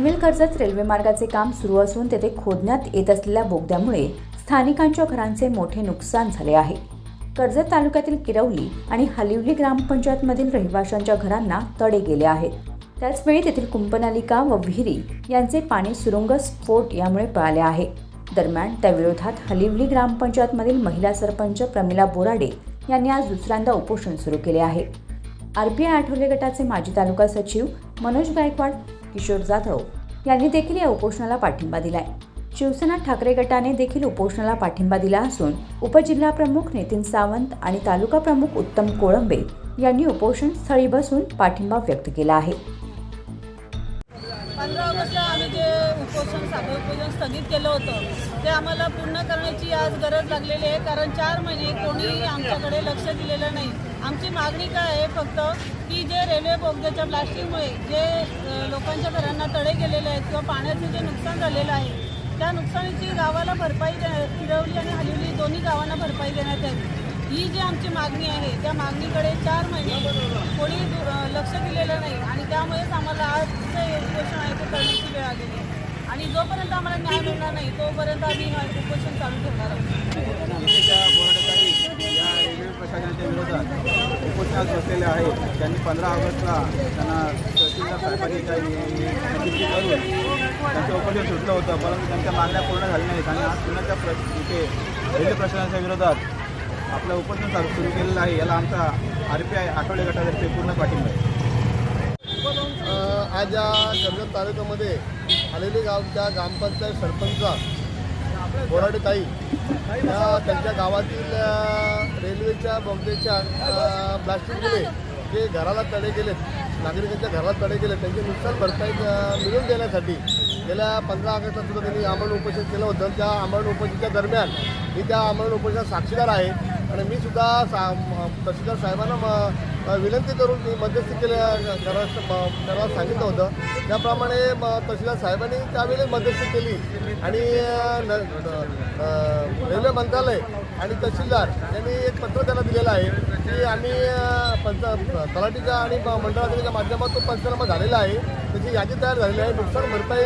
Panvel Karjat railway मार्गाचे काम सुरू असून तेथे खोदण्यात येत असलेल्या बोगद्यामुळे स्थानिकांच्या घरांचे मोठे नुकसान झाले आहे. कर्जत तालुक्यातील किरवली आणि हलिवली ग्रामपंचायतमधील रहिवाशांच्या घरांना तडे गेले आहेत. त्याचवेळी तेथील कुंपनालिका व विहिरी यांचे पाणी सुरुंग स्फोट यामुळे पळाले आहे. दरम्यान त्याविरोधात हलिवली ग्रामपंचायतमधील महिला सरपंच प्रमिला बोराडे यांनी आज दुसऱ्यांदा उपोषण सुरू केले आहे. आरपीआय आठवले गटाचे माजी तालुका सचिव मनोज गायकवाड किशोर जाधव यांनी देखील या उपोषणाला पाठिंबा दिलाय. शिवसेना ठाकरे गटाने देखील उपोषणाला पाठिंबा दिला असून उपजिल्हाप्रमुख नितीन सावंत आणि तालुका प्रमुख उत्तम कोळंबे यांनी उपोषण स्थळी बसून पाठिंबा व्यक्त केला आहे. पंधरा ऑगस्टला आम्ही जे उपोषण साखर उपोषण स्थगित केलं होतं ते आम्हाला पूर्ण करण्याची आज गरज लागलेली आहे. कारण चार महिने कोणीही आमच्याकडे लक्ष दिलेलं नाही. आमची मागणी काय आहे फक्त की जे रेल्वे बोगद्याच्या प्लास्टिकमुळे जे लोकांच्या घरांना तडे गेलेले आहेत किंवा पाण्याचं जे नुकसान झालेलं आहे त्या नुकसानीची गावाला भरपाई दे- आणि हलवली दोन्ही गावांना भरपाई देण्यात यावी. ही जी आमची मागणी आहे त्या मागणीकडे चार महिने लक्ष दिलेलं नाही. आणि त्यामुळेच आम्हाला आजचं एज्युकेशन उपोषण आहे ते करण्याची वेळ आलेली आहे. आणि जोपर्यंत आम्हाला न्याय मिळणार नाही तोपर्यंत आम्ही उपोषण चालू ठेवणार आहोत. प्रशासनाच्या विरोधात उपोषणात बसलेले आहेत. त्यांनी पंधरा ऑगस्टला त्यांना तहसीलदार करून त्यांचं उपोषण सुटलं होतं परंतु त्यांच्या मागण्या पूर्ण झाल्या नाहीत. आणि आज पुन्हा त्या प्र इथे रेल्वे प्रशासनाच्या विरोधात आपलं उपोषण चालू सुरू केलेलं आहे. याला आमचा आर पी आय आठवडे गटातर्फे पूर्ण पाठिंबा आहे. आज या कर्जत तालुक्यामध्ये आलेली गावच्या ग्रामपंचायत सरपंच बोराडे ताई या त्यांच्या गावातील रेल्वेच्या बॉम्बेच्या प्लास्टिकमुळे जे घराला तडे गेलेत नागरिकांच्या घराला तडे गेले त्यांचे नुकसान भरपाई मिळवून देण्यासाठी गेल्या पंधरा ऑगस्टला सुद्धा त्यांनी आमरण उपोषण केलं होतं. त्या आमरण उपोषणाच्या दरम्यान मी त्या आमरण उपोषणात साक्षीदार आहे. आणि मी सुद्धा सा तहसीलदार साहेबांना विनंती करून मी मध्यस्थी केल्या करा करायला सांगितलं होतं. त्याप्रमाणे म- तहसीलदार साहेबांनी त्यावेळेस मध्यस्थी केली. आणि न- रेल्वे मंत्रालय आणि तहसीलदार यांनी एक पत्र त्यांना दिलेलं आहे की आम्ही पंच तलाठीच्या आणि मंडळाच्या माध्यमातून पंचनामा झालेला आहे. त्याची यादी तयार झालेली आहे. नुकसान भरपाई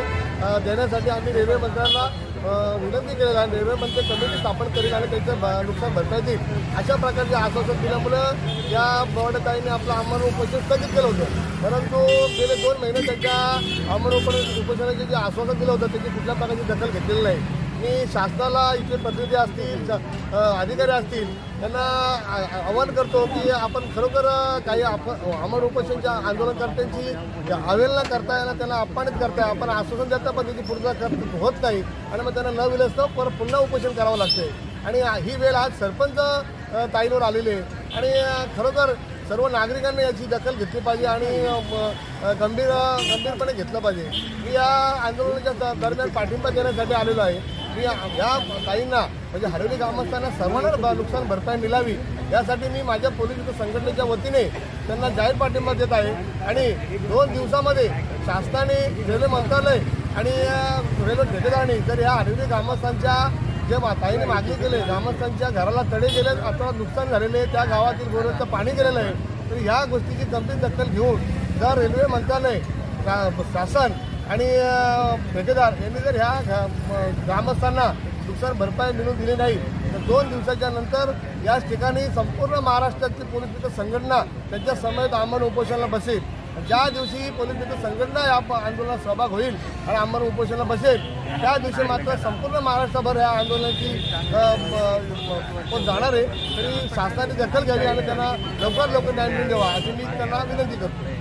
देण्यासाठी आम्ही रेल्वे मंत्र्यांना विनंती केलेला आहे. रेल्वे मंत्री कमिटी स्थापन करेल आणि त्याचं नुकसान भरपाई देईल. अशा प्रकारचे आश्वासन दिल्यामुळं या बवडताईने आपलं आमरण उपोषण स्थगित केलं होतं. परंतु गेले दोन महिने त्यांच्या आमरण उपोषणाचे जे आश्वासन दिलं होतं त्याची कुठल्या प्रकारची दखल घेतलेली नाही. आणि शासनाला इथे प्रतिनिधी असतील अधिकारी असतील त्यांना आवाहन करतो की आपण खरोखर काही आप अमर उपोषणच्या आंदोलनकर्त्यांची अवहेलना करता याला त्यांना अपमानित करताय आपण आश्वासन देता पण त्याची करत होत नाही. आणि मग त्यांना न विलसतं परत पुन्हा उपोषण करावं लागते आणि ही वेळ आज सरपंच अ, ताईंवर आलेली आहे. आणि खरोखर सर्व नागरिकांनी याची दखल घेतली पाहिजे आणि गंभीर गंभीरपणे घेतलं पाहिजे. मी या आंदोलनाच्या दरम्यान पाठिंबा देण्यासाठी आलेलो आहे. मी या ताईंना म्हणजे हरवली ग्रामस्थांना सर्वांना नुकसान भरपाई मिळावी यासाठी मी माझ्या पोलीस संघटनेच्या वतीने त्यांना जाहीर पाठिंबा देत आहे. आणि दोन दिवसामध्ये शासनाने रेल्वे मंत्रालय आणि रेल्वे ठेकेदारांनी जर या हरवली ग्रामस्थांच्या जे ताईने मागणी केले ग्रामस्थांच्या घराला तडे गेले आता नुकसान झालेले त्या गावातील गोरांचं पाणी गेलेलं आहे तर ह्या गोष्टीची गंभीर दखल घेऊन जर रेल्वे मंत्रालय शासन आणि ठेकेदार यांनी जर ह्या ग्रामस्थांना नुकसान भरपाई मिळून दिली नाही तर दोन दिवसाच्या नंतर याच ठिकाणी संपूर्ण महाराष्ट्रातली पोलीस मित्र संघटना त्यांच्या समवेत आमरण उपोषणाला बसेल. ज्या दिवशी पोलीस मित्र संघटना या आंदोलनात सहभाग होईल आणि आमरण उपोषणाला बसेल त्या दिवशी मात्र संपूर्ण महाराष्ट्रभर या आंदोलनाची अ, जाणार आहे. तरी शासनाने दखल घ्यावी आणि त्यांना लवकर लवकर न्याय मिळून द्यावा अशी मी त्यांना विनंती करतो.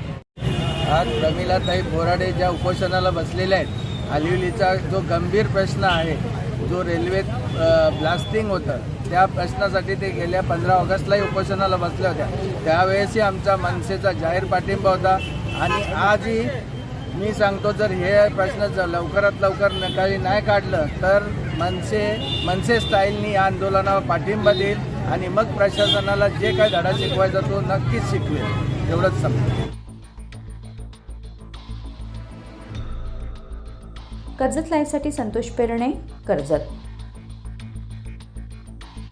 आज प्रमिलाताई बोराडे ज्या उपोषणाला बसलेल्या आहेत आलिवलीचा जो गंभीर प्रश्न आहे जो रेल्वेत ब्लास्टिंग होतं त्या प्रश्नासाठी ते गेल्या पंधरा ऑगस्टलाही उपोषणाला बसल्या होत्या. त्यावेळेसही आमचा मनसेचा जाहीर पाठिंबा होता. आणि आजही मी सांगतो जर हे प्रश्न जर लवकरात लवकर नकाली नाही काढलं तर मनसे मनसे स्टाईलनी या आंदोलनावर पाठिंबा देईल आणि मग प्रशासनाला जे काही धडा शिकवायचा तो नक्कीच शिकवेल. एवढंच सांगतो. कर्जत लाईव्हसाठी संतोष पेरणे कर्जत.